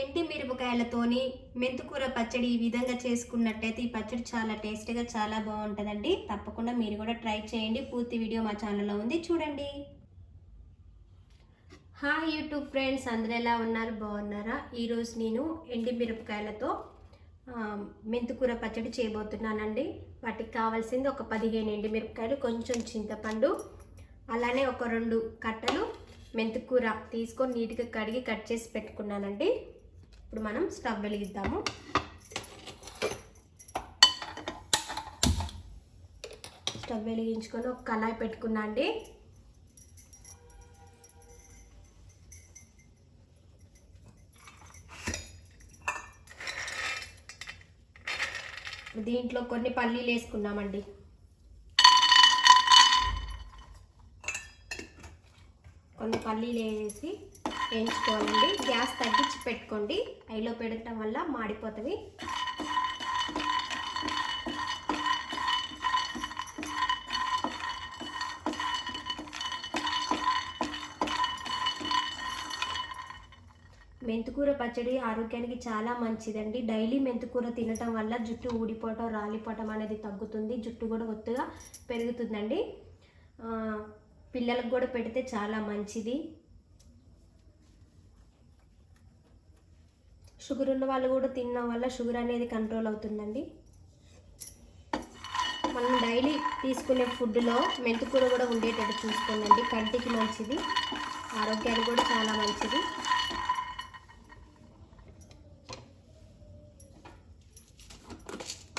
ఎండి మిరపకాయలతోని మెంతుకూర పచ్చడి ఈ విధంగా చేసుకున్నట్టయితే ఈ పచ్చడి చాలా టేస్టీగా చాలా బాగుంటుందండి. తప్పకుండా మీరు కూడా ట్రై చేయండి. పూర్తి వీడియో మా ఛానల్లో ఉంది. చూడండి. హాయ్ యూట్యూబ్ ఫ్రెండ్స్ అందరూ ఎలా ఉన్నారు? బాగున్నారా? ఈరోజు నేను ఎండి మిరపకాయలతో మెంతుకూర పచ్చడి చేయబోతున్నానండి. వాటికి కావాల్సింది ఒక పదిహేను ఎండి మిరపకాయలు కొంచెం చింతపండు అలానే ఒక రెండు కట్టలు మెంతుకూర తీసుకొని నీట్గా కడిగి కట్ చేసి పెట్టుకున్నానండి. ఇప్పుడు మనం స్టవ్ వెలిగిద్దాము. స్టవ్ వెలిగించుకొని ఒక కళాయి పెట్టుకున్నా అండి. దీంట్లో కొన్ని పల్లీలు వేసుకున్నామండి. కొన్ని పల్లీలు వేసి వేయించుకోవాలండి. గ్యాస్ తగ్గించి పెట్టుకోండి. ఐలో పెట్టడం వల్ల మాడిపోతుంది. మెంతుకూర పచ్చడి ఆరోగ్యానికి చాలా మంచిదండి. డైలీ మెంతుకూర తినటం వల్ల జుట్టు ఊడిపోవటం రాలిపోవటం అనేది తగ్గుతుంది. జుట్టు కూడా ఒత్తుగా పెరుగుతుందండి. పిల్లలకు కూడా పెడితే చాలా మంచిది. షుగర్ ఉన్న వాళ్ళు కూడా తినడం వల్ల షుగర్ అనేది కంట్రోల్ అవుతుందండి. మనం డైలీ తీసుకునే ఫుడ్లో మెంతుకూర కూడా ఉండేటట్టు చూసుకోండి. కంటికి మంచిది. ఆరోగ్యానికి కూడా చాలా మంచిది.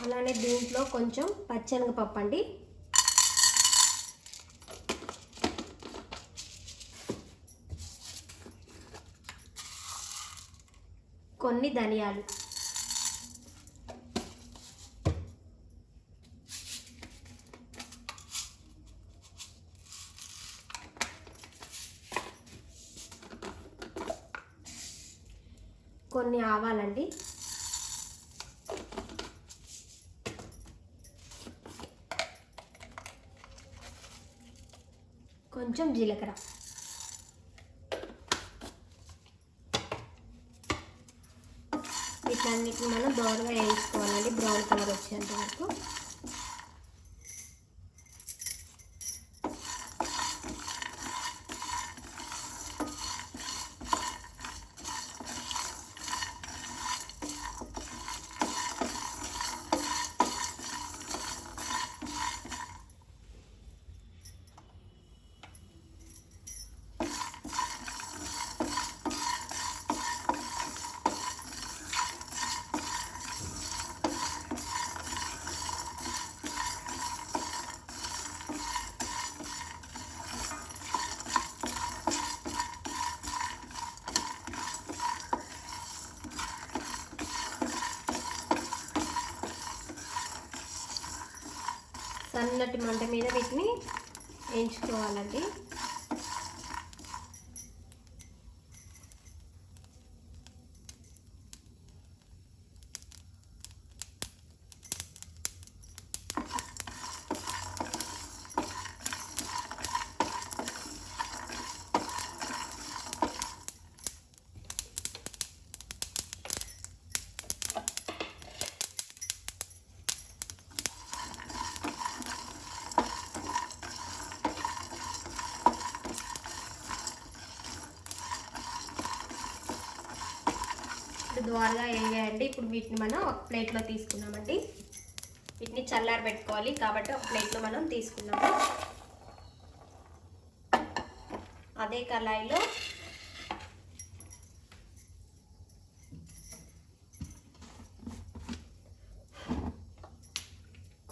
అలానే దీంట్లో కొంచెం పచ్చనగపప్పు అండి కొన్ని ధనియాలు. కొన్ని ఆవాలండి. కొంచెం జీలకర్ర. వీటన్నిటిని మనం దోరగా వేయించుకోవాలండి. బ్రౌన్ కలర్ వచ్చేంత వరకు. సన్నటి మంట మీద వీటిని వేయించుకోవాలండి. ఇప్పుడు వేయండి ఇప్పుడు వీటిని మనం ఒక ప్లేట్లో తీసుకున్నామండి. వీటిని చల్లారి పెట్టుకోవాలి. కాబట్టి ఒక ప్లేట్లో మనం తీసుకున్నాము. అదే కళాయిలో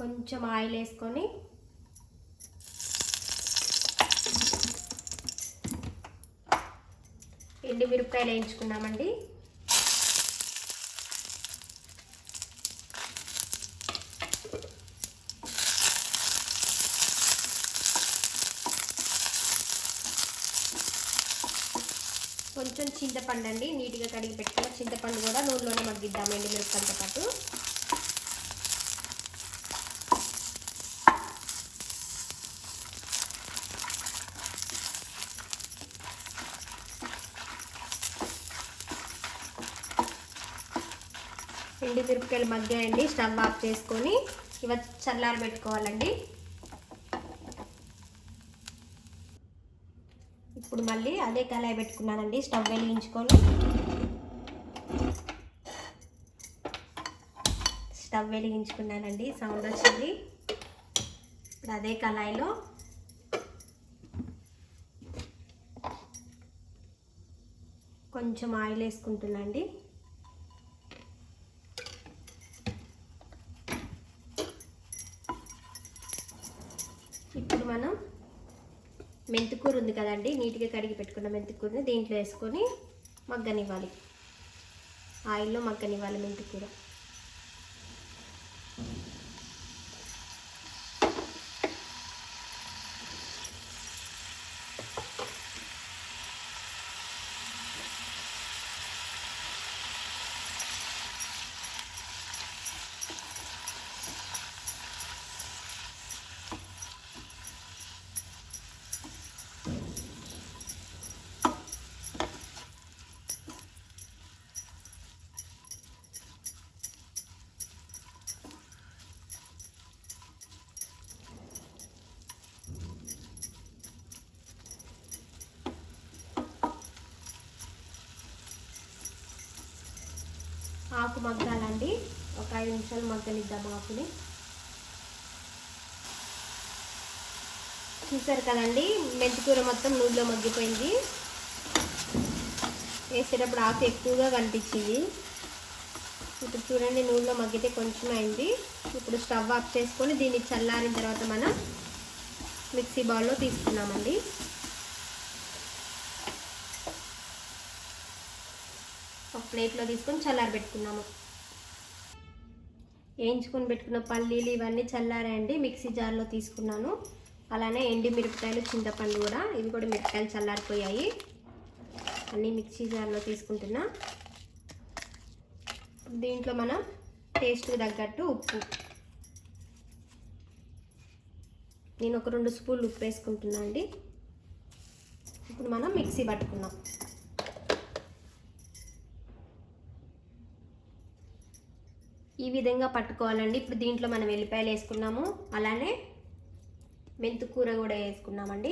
కొంచెం ఆయిల్ వేసుకొని ఎండి మిరపకాయలు వేయించుకున్నామండి. కొంచెం చింతపండు అండి నీట్గా కడిగి పెట్టుకున్న చింతపండు కూడా నూనెలోనే మగ్గిద్దామండి మిరపకాయతో పాటు. ఎండి మిరపకాయలు మగ్గాయండి స్టవ్ ఆఫ్ చేసుకొని ఇవ చల్లారబెట్టుకోవాలండి. ఇప్పుడు మళ్ళీ అదే కళాయి పెట్టుకున్నానండి స్టవ్ వెలిగించుకొని. స్టవ్ వెలిగించుకున్నానండి సౌండ్ వచ్చింది. ఇప్పుడు అదే కళాయిలో. కొంచెం ఆయిల్ వేసుకుంటున్నాండి ఇప్పుడు మనం మెంతికూర ఉంది కదండి నీట్గా కడిగి పెట్టుకున్న మెంతికూరని దీంట్లో వేసుకొని మగ్గనివ్వాలి. ఆయిల్లో మగ్గనివ్వాలి మెంతికూర. ఆకు మగ్గాలండి. ఒక ఐదు నిమిషాలు మగ్గనిద్దాం ఆకుని. చూసారు కదండి మెంతికూర మొత్తం నూనెలో మగ్గిపోయింది. వేసేటప్పుడు ఆకు ఎక్కువగా కనిపించింది. ఇప్పుడు చూడండి నూనెలో మగ్గితే కొంచెం అయింది. ఇప్పుడు స్టవ్ ఆఫ్ చేసుకొని దీన్ని చల్లారిన తర్వాత మనం మిక్సీ బౌల్లో తీసుకున్నామండి. ఒక ప్లేట్లో తీసుకొని చల్లారి పెట్టుకున్నాము. వేయించుకొని పెట్టుకున్న పల్లీలు ఇవన్నీ చల్లారండి మిక్సీ జార్లో తీసుకున్నాను. అలానే ఎండి మిరపకాయలు చింతపండు కూడా. ఇవి కూడా మిరపకాయలు చల్లారిపోయాయి. అన్నీ మిక్సీ జార్లో తీసుకుంటున్నా. దీంట్లో మనం టేస్ట్కి తగ్గట్టు ఉప్పు. నేను ఒక రెండు స్పూన్లు ఉప్పు వేసుకుంటున్నా అండి. ఇప్పుడు మనం మిక్సీ పట్టుకున్నాం ఈ విధంగా పట్టుకోవాలండి. ఇప్పుడు దీంట్లో మనం వెల్లిపాయలు వేసుకున్నాము. అలానే మెంతుకూర కూడా వేసుకున్నామండి.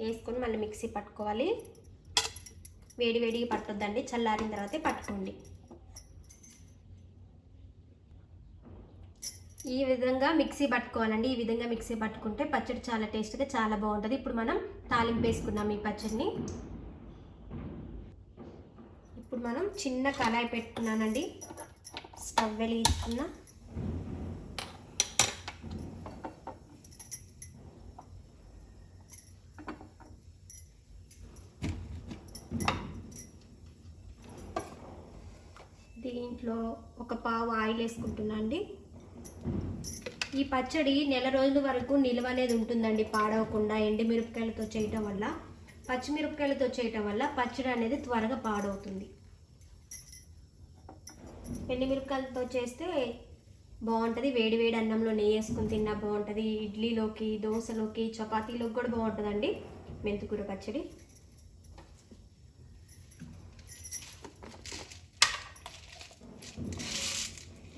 వేసుకొని మళ్ళీ మిక్సీ పట్టుకోవాలి. వేడి వేడిగా పట్టొద్దండి. చల్లారిన తర్వాతే పట్టుకోండి. ఈ విధంగా మిక్సీ పట్టుకోవాలండి. ఈ విధంగా మిక్సీ పట్టుకుంటే పచ్చడి చాలా టేస్ట్గా చాలా బాగుంటుంది. ఇప్పుడు మనం తాలింపు వేసుకుందాం ఈ పచ్చడిని. ఇప్పుడు మనం చిన్న కళాయి పెట్టుకున్నానండి. స్టవ్ వెలిగించుకున్నా దీంట్లో ఒక పావు ఆయిల్ వేసుకుంటున్నా అండి. ఈ పచ్చడి నెల రోజుల వరకు నిల్వ అనేది ఉంటుందండి పాడవకుండా ఎండిమిరపకాయలతో చేయటం వల్ల. పచ్చిమిరపకాయలతో చేయటం వల్ల పచ్చడి అనేది త్వరగా పాడవుతుంది. ఎండుమిరపకాయలతో చేస్తే బాగుంటుంది. వేడి వేడి అన్నంలో నెయ్యి వేసుకుని తిన్నా బాగుంటుంది. ఇడ్లీలోకి దోశలోకి చపాతీలోకి కూడా బాగుంటుందండి. మెంతికూర పచ్చడి.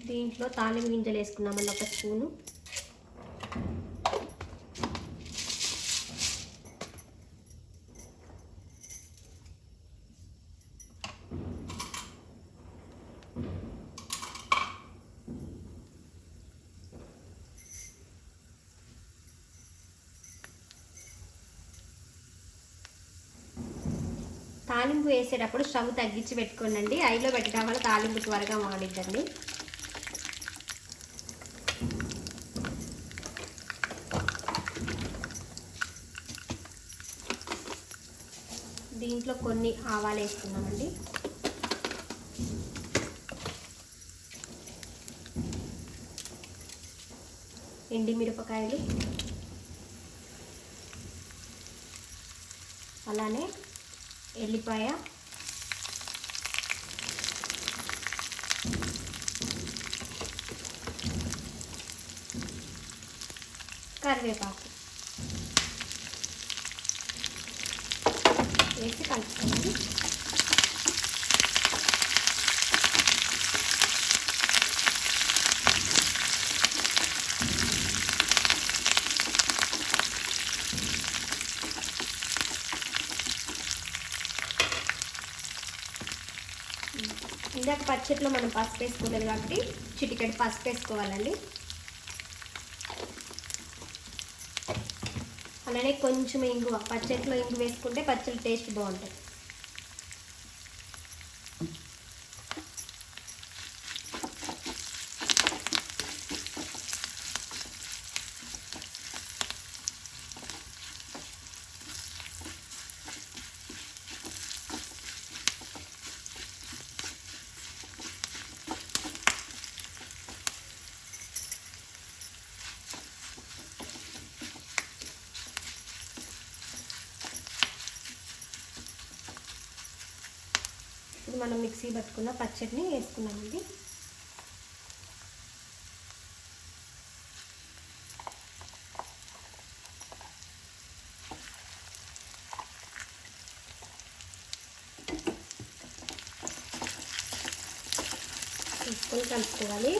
దీంట్లో తాలింపు గింజలు వేసుకున్నామండి ఒక స్పూను. తాలింపు వేసేటప్పుడు స్టవ్ తగ్గించి పెట్టుకోండి ఐలో పెట్టడం వల్ల తాలింపు త్వరగా మాడిద్దండి. దీంట్లో కొన్ని ఆవాలు వేసుకున్నామండి ఎండి మిరపకాయలు. అలానే ఎల్లిపాయ. కరివేపాకు. వేసి కలుపుకోండి. ఇందాక పచ్చట్లో మనం పసుపు వేసుకోలేదు కాబట్టి చిటికెడు పసుపు వేసుకోవాలండి. అలానే కొంచెం ఇంగువ పచ్చట్లో ఇంగు వేసుకుంటే పచ్చడి టేస్ట్ బాగుంటుంది. మనం మిక్సీ పట్టుకున్న పచ్చడిని వేసుకున్నామండి తీసుకొని కలుపుకోవాలి.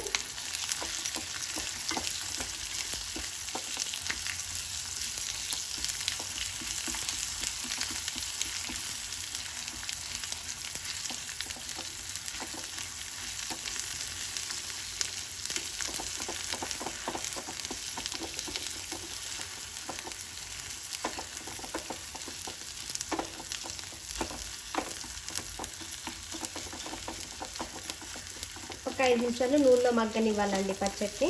ఒక ఐదు నిమిషాలు నూనెలో మగ్గనివ్వాలండి పచ్చడిని.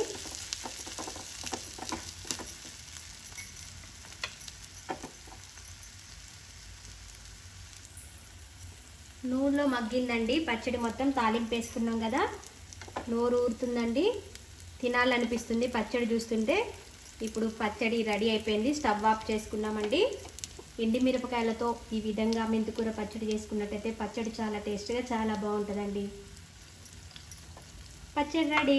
నూనెలో మగ్గిందండి పచ్చడి మొత్తం తాలింపు వేసుకున్నాం కదా. నోరు ఊరుతుందండి. తినాలనిపిస్తుంది పచ్చడి చూస్తుంటే. ఇప్పుడు పచ్చడి రెడీ అయిపోయింది స్టవ్ ఆఫ్ చేసుకున్నామండి. ఎండి మిరపకాయలతో ఈ విధంగా మెంతికూర పచ్చడి చేసుకున్నట్టయితే పచ్చడి చాలా టేస్ట్గా చాలా బాగుంటుందండి. పచ్చడి రెడీ